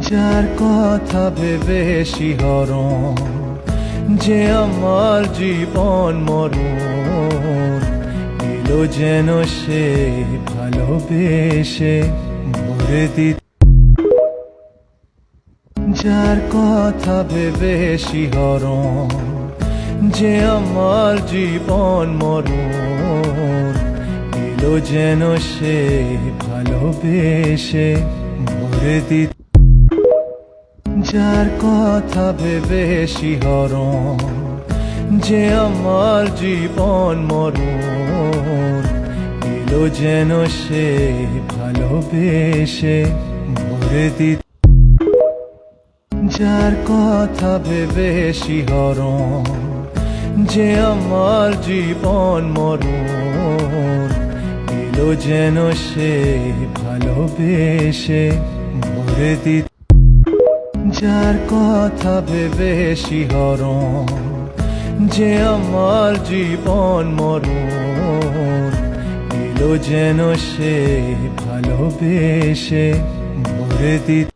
যার কথা ভেবে শিহরণ যে আমার জীবন মরণ, এলো যেন সে ভালোবেসে ভরে দিত যার কথা ভেবে শিহরণ যে আমার জীবন মরণ, এলো যেন সে ভালোবেসে ভরে দিত যার কথা ভেবে শিহরণ যে আমার জীবন মরণ, এলো যেন সে ভালোবেসে ভরে দিত যার কথা ভেবে শিহরণ যে আমার জীবন মরণ, এলো যেন সে ভালোবেসে ভরে দিত যার কথা ভেবে শিহরণ যে আমার জীবন মরণ এলো যেন সে ভালোবেসে ভরে দিত